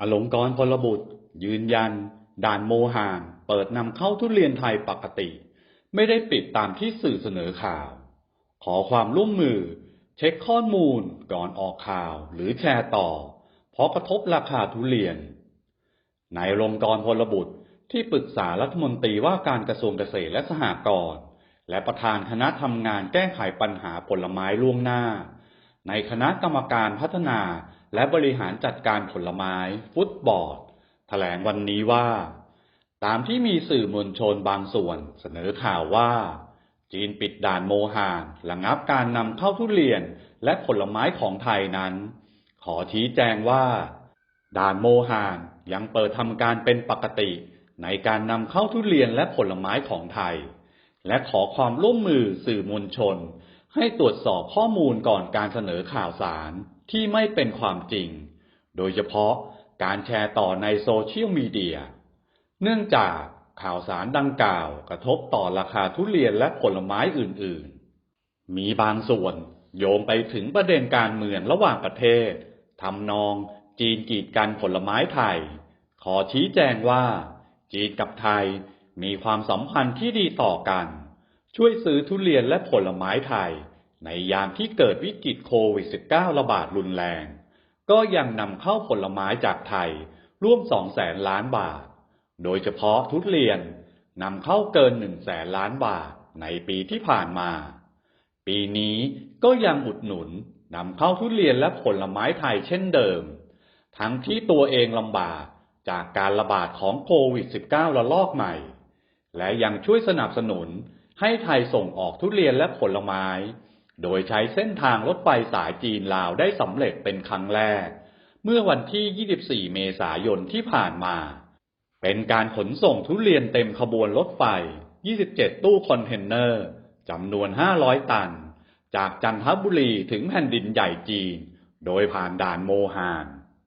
อลงกรพลบุตร ยืนยัน ด่านโมหานเปิดนำเข้าทุเรียนไทยปกติ ไม่ได้ปิดตามที่สื่อเสนอข่าว ขอความร่วมมือ เช็คข้อมูลก่อนออกข่าวหรือแชร์ต่อ เพราะกระทบราคาทุเรียนนายลงกรพลบุตรที่ปรึกษารัฐมนตรีว่าการกระทรวงเกษตรและสหกรณ์และประธานคณะทำงานแก้ไขปัญหาผลไม้ล่วงหน้า ในคณะกรรมการพัฒนา และบริหารจัดการผลไม้ฟุตบอร์ดแถลงวันนี้ว่า ตามที่มีสื่อมวลชนบางส่วนเสนอข่าวว่า จีนปิดด่านโมหานระงับการนำเข้าทุเรียนและผลไม้ของไทยนั้น ขอชี้แจงว่า ด่านโมหานยังเปิดทำการเป็นปกติในการนำเข้าทุเรียนและผลไม้ของไทย และขอความร่วมมือสื่อมวลชน ให้ตรวจสอบข้อมูลก่อนการเสนอข่าวสาร ที่ไม่เป็นความจริง โดยเฉพาะการแชร์ต่อในโซเชียลมีเดีย เนื่องจากข่าวสารดังกล่าวกระทบต่อราคาทุเรียนและผลไม้อื่นๆ มีบางส่วนโยงไปถึงประเด็นการเมืองระหว่างประเทศ ทำนองจีนกีดกันผลไม้ไทย ขอชี้แจงว่า จีนกับไทยมีความสัมพันธ์ที่ดีต่อกัน ช่วยซื้อทุเรียนและผลไม้ไทย ในยามที่เกิดวิกฤตโควิด -19 ระบาดรุนแรง ก็ยังนำเข้าผลไม้จากไทยร่วม 2 แสนล้านบาท โดยเฉพาะทุเรียนนำเข้าเกิน 1 แสนล้านบาทในปีที่ผ่านมา ปีนี้ก็ยังอุดหนุนนำเข้าทุเรียนและผลไม้ไทยเช่นเดิม ทั้งที่ตัวเองลำบากจากการระบาดของโควิด -19 ระลอกใหม่ และยังช่วยสนับสนุนให้ไทยส่งออกทุเรียนและผลไม้ โดยใช้เส้นทางรถไฟสายจีนลาวได้สำเร็จเป็นครั้งแรก เมื่อวันที่ 24 เมษายนที่ผ่านมา เป็นการขนส่งทุเรียนเต็มขบวนรถไฟ 27 ตู้คอนเทนเนอร์จำนวน 500 ตัน จากจันทบุรีถึงแผ่นดินใหญ่จีน โดยผ่านด่านโมฮาน